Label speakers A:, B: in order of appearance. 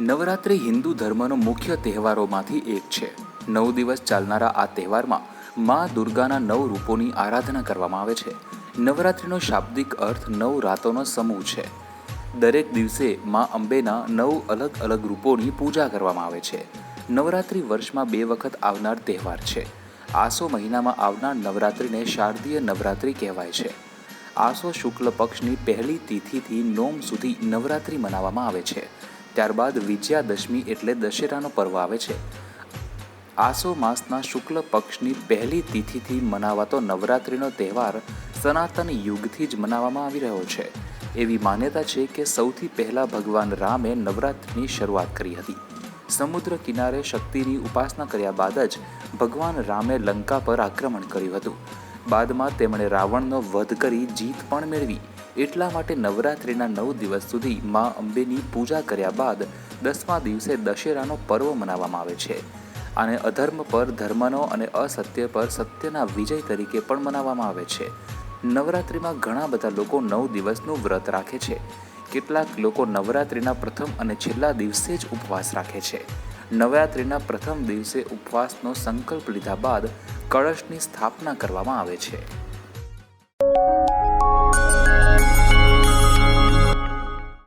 A: નવરાત્રિ હિન્દુ ધર્મનો મુખ્ય તહેવારોમાંથી એક છે. નવ દિવસ ચાલનારા આ તહેવારમાં મા દુર્ગાના નવ રૂપોની આરાધના કરવામાં આવે છે. નવરાત્રિનો શાબ્દિક અર્થ નવ રાતોનો સમૂહ છે. દરેક દિવસે મા અંબેના નવ અલગ અલગ રૂપોની પૂજા કરવામાં આવે છે. નવરાત્રિ વર્ષમાં બે વખત આવનાર તહેવાર છે. આસો મહિનામાં આવનાર નવરાત્રિને શારદીય નવરાત્રિ કહેવાય છે. આસો શુક્લ પક્ષની પહેલી તિથિથી નોમ સુધી નવરાત્રિ મનાવવામાં આવે છે. ત્યારબાદ વિજયાદશમી એટલે દશેરાનો પર્વ આવે છે. આસો માસના શુક્લ પક્ષની પહેલી તિથિથી મનાવાતો નવરાત્રિનો તહેવાર સનાતન યુગથી જ મનાવવામાં આવી રહ્યો છે. એવી માન્યતા છે કે સૌથી પહેલાં ભગવાન રામે નવરાત્રિની શરૂઆત કરી હતી. સમુદ્ર કિનારે શક્તિની ઉપાસના કર્યા બાદ જ ભગવાન રામે લંકા પર આક્રમણ કર્યું હતું. બાદમાં તેમણે રાવણનો વધ કરી જીત પણ મેળવી. એટલા માટે નવરાત્રિના નવ દિવસ સુધી મા અંબેની પૂજા કર્યા બાદ દસમા દિવસે દશેરાનો પર્વ મનાવવામાં આવે છે. આને અધર્મ પર, ધર્મનો અને અસત્ય પર સત્યના વિજય તરીકે પણ મનાવવામાં આવે છે. નવરાત્રિમાં ઘણા બધા લોકો નવ દિવસનું વ્રત રાખે છે. કેટલાક લોકો નવરાત્રિના પ્રથમ અને છેલ્લા દિવસે જ ઉપવાસ રાખે છે. નવરાત્રિના પ્રથમ દિવસે ઉપવાસનો સંકલ્પ લીધા બાદ કળશની સ્થાપના કરવામાં આવે છે.